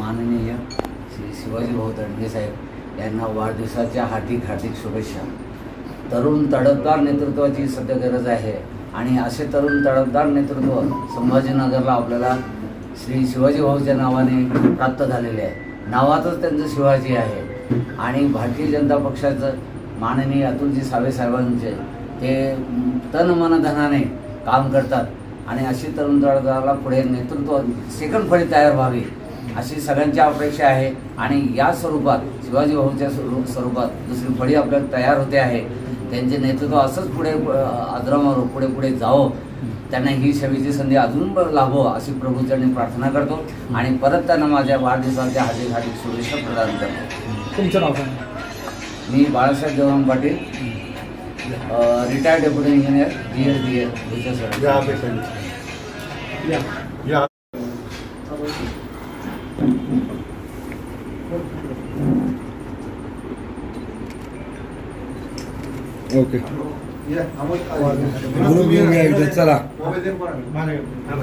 माननीय श्री शिवाजी भाऊ दंडगे साहेब यांना वाढदिवसाच्या हार्दिक हार्दिक शुभेच्छा. तरुण तडफदार नेतृत्वाची सध्या गरज आहे आणि असे तरुण तडफदार नेतृत्व संभाजीनगरला आपल्याला श्री शिवाजी भाऊच्या नावाने प्राप्त झालेले आहे. नावातच त्यांचं शिवाजी आहे. आणि भारतीय जनता पक्षाचं माननीय अतुलजी सावे साहेबांचे ते तन मन धनाने काम करतात. आणि अशी तरुण तडफदाराला पुढे नेतृत्व सेकंड फळी तयार व्हावी अशी सगळ्यांची अपेक्षा आहे. आणि या स्वरूपात शिवाजी भाऊच्या स्वरू- स्वरूपात दुसरी फळी आपल्याला तयार होते आहे. त्यांचे नेतृत्व असंच पुढे आदरामारो पुढे पुढे जावं. त्यांना ही सेवेची संधी अजून लाभो अशी प्रभूचरणी प्रार्थना करतो. आणि परत त्यांना माझ्या वाढदिवसाच्या हार्दिक हार्दिक शुभेच्छा प्रदान करतो. तुमचं नाव मी Balasaheb Devan Patil. Retired deputy engineer G S D A या पेशंट या या ओके या बोलून घेऊन घ्या एकदा, चला. मोबाईल दे पोरांना.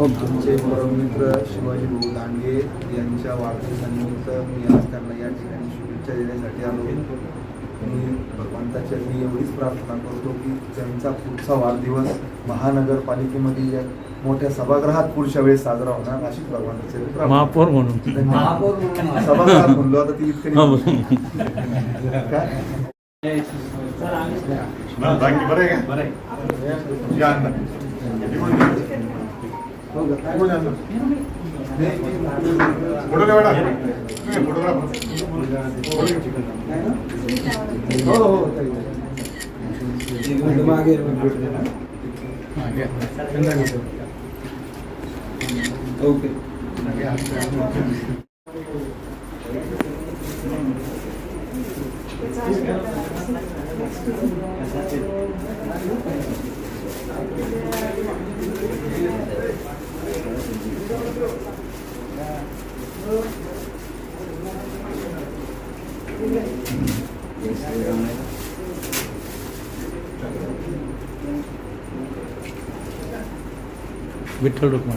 आमचे परममित्र शिवाजी भाऊ दांडगे यांच्या वाढदिवसानिमित्त मी आज त्यांना या ठिकाणी शुभेच्छा देण्यासाठी आलो. मी भगवंताच्या मी एवढीच प्रार्थना करतो की त्यांचा पुढचा वाढदिवस महानगरपालिकेमध्ये या मोठ्या सभागृहात पुढच्या वेळेस साजरा होणार अशीच भगवंताची प्रार्थना. महापौर म्हणून. धन्यवाद. सभागृहात म्हणलो आता ती इतकं. काय? बाकी बरं आहे का बरं आहे या अण्णा. विठ्ठल रुक्मा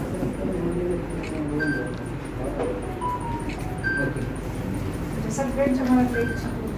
सगळ्यांच्या मनात एक